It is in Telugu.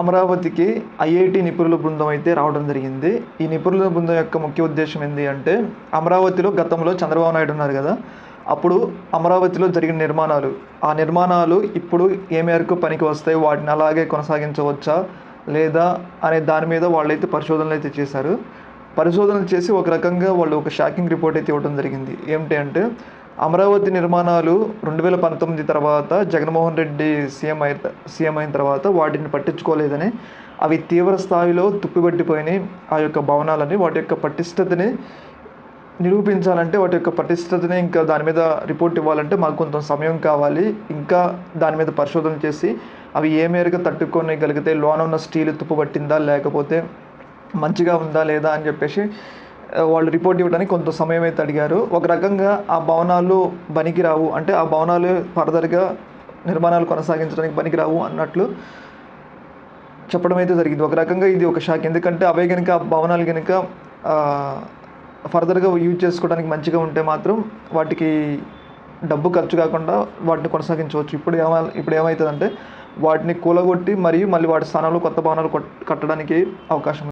అమరావతికి ఐఐటి నిపుణుల బృందం అయితే రావడం జరిగింది. ఈ నిపుణుల బృందం యొక్క ముఖ్య ఉద్దేశం ఏంటి అంటే అమరావతిలో గతంలో చంద్రబాబు నాయుడు ఉన్నారు కదా అప్పుడు అమరావతిలో జరిగిన నిర్మాణాలు. ఆ నిర్మాణాలు ఇప్పుడు ఏ మేరకు పనికి వస్తాయి వాటిని అలాగే కొనసాగించవచ్చా లేదా అనే దాని మీద వాళ్ళైతే పరిశోధనలు అయితే చేశారు. పరిశోధనలు చేసి ఒక రకంగా వాళ్ళు ఒక షాకింగ్ రిపోర్ట్ అయితే ఇవ్వడం జరిగింది. ఏమిటి అంటే అమరావతి నిర్మాణాలు రెండు వేల పంతొమ్మిది తర్వాత జగన్మోహన్ రెడ్డి సీఎం అయిన సీఎం అయిన తర్వాత వాటిని పట్టించుకోలేదని అవి తీవ్ర స్థాయిలో తుప్పిపట్టిపోయినాయి ఆ యొక్క భవనాలని వాటి యొక్క పటిష్టతని నిరూపించాలంటే వాటి యొక్క పటిష్టతని ఇంకా దాని మీద రిపోర్ట్ ఇవ్వాలంటే మాకు కొంత సమయం కావాలి. ఇంకా దాని మీద పరిశోధన చేసి అవి ఏ మేరకు తట్టుకోగలిగితే లోన ఉన్న స్టీల్ తుప్పు పట్టిందా లేకపోతే మంచిగా ఉందా లేదా అని చెప్పేసి వాళ్ళు రిపోర్ట్ ఇవ్వడానికి కొంత సమయం అయితే అడిగారు. ఒక రకంగా ఆ భవనాలు పనికిరావు. అంటే ఆ భవనాలు ఫర్దర్గా నిర్మాణాలు కొనసాగించడానికి పనికిరావు అన్నట్లు చెప్పడం అయితే జరిగింది. ఒక రకంగా ఇది ఒక షాక్. ఎందుకంటే అవే కనుక ఆ భవనాలు కనుక ఫర్దర్గా యూజ్ చేసుకోవడానికి మంచిగా ఉంటే మాత్రం వాటికి డబ్బు ఖర్చు కాకుండా వాటిని కొనసాగించవచ్చు. ఇప్పుడు ఏమ ఇప్పుడు ఏమవుతుందంటే వాటిని కూలగొట్టి మరియు మళ్ళీ వాటి స్థానంలో కొత్త భవనాలు కొట్- కట్టడానికి అవకాశం